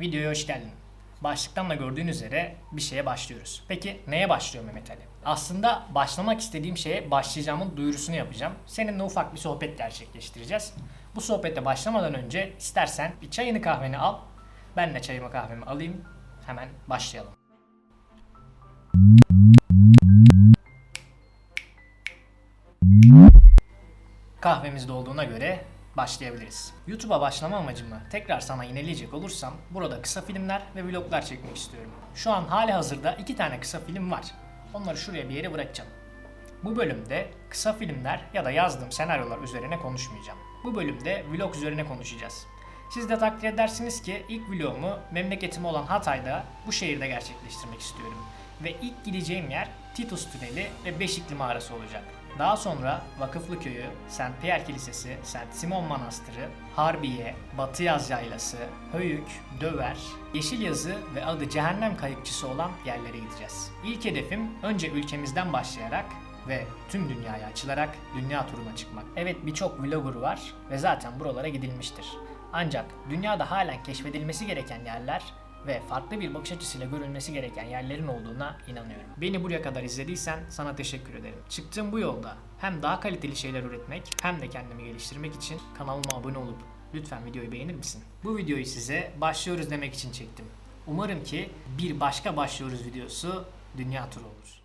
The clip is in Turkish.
Videoya hoş geldin. Başlıktan da gördüğün üzere bir şeye başlıyoruz. Peki neye başlıyor Mehmet Ali? Aslında başlamak istediğim şeye başlayacağımın duyurusunu yapacağım. Seninle ufak bir sohbet gerçekleştireceğiz. Bu sohbete başlamadan önce istersen bir çayını kahveni al. Ben de çayımı kahvemi alayım. Hemen başlayalım. Kahvemiz dolduğuna göre başlayabiliriz. YouTube'a başlama amacımı tekrar sana yineleyecek olursam burada kısa filmler ve vloglar çekmek istiyorum. Şu an hali hazırda iki tane kısa film var. Onları şuraya bir yere bırakacağım. Bu bölümde kısa filmler ya da yazdığım senaryolar üzerine konuşmayacağım. Bu bölümde vlog üzerine konuşacağız. Siz de takdir edersiniz ki ilk vlogumu memleketim olan Hatay'da bu şehirde gerçekleştirmek istiyorum. Ve ilk gideceğim yer Titus Tüneli ve Beşikli Mağarası olacak. Daha sonra Vakıflı Köyü, Saint Pierre Kilisesi, Saint Simon Manastırı, Harbiye, Batı Yaz Yaylası, Höyük, Döver, Yeşil Yazı ve adı Cehennem Kayıkçısı olan yerlere gideceğiz. İlk hedefim önce ülkemizden başlayarak ve tüm dünyaya açılarak dünya turuna çıkmak. Evet birçok vlogger var ve zaten buralara gidilmiştir. Ancak dünyada halen keşfedilmesi gereken yerler ve farklı bir bakış açısıyla görülmesi gereken yerlerin olduğuna inanıyorum. Beni buraya kadar izlediysen sana teşekkür ederim. Çıktığım bu yolda hem daha kaliteli şeyler üretmek hem de kendimi geliştirmek için kanalıma abone olup lütfen videoyu beğenir misin? Bu videoyu size başlıyoruz demek için çektim. Umarım ki bir başka başlıyoruz videosu dünya turu olur.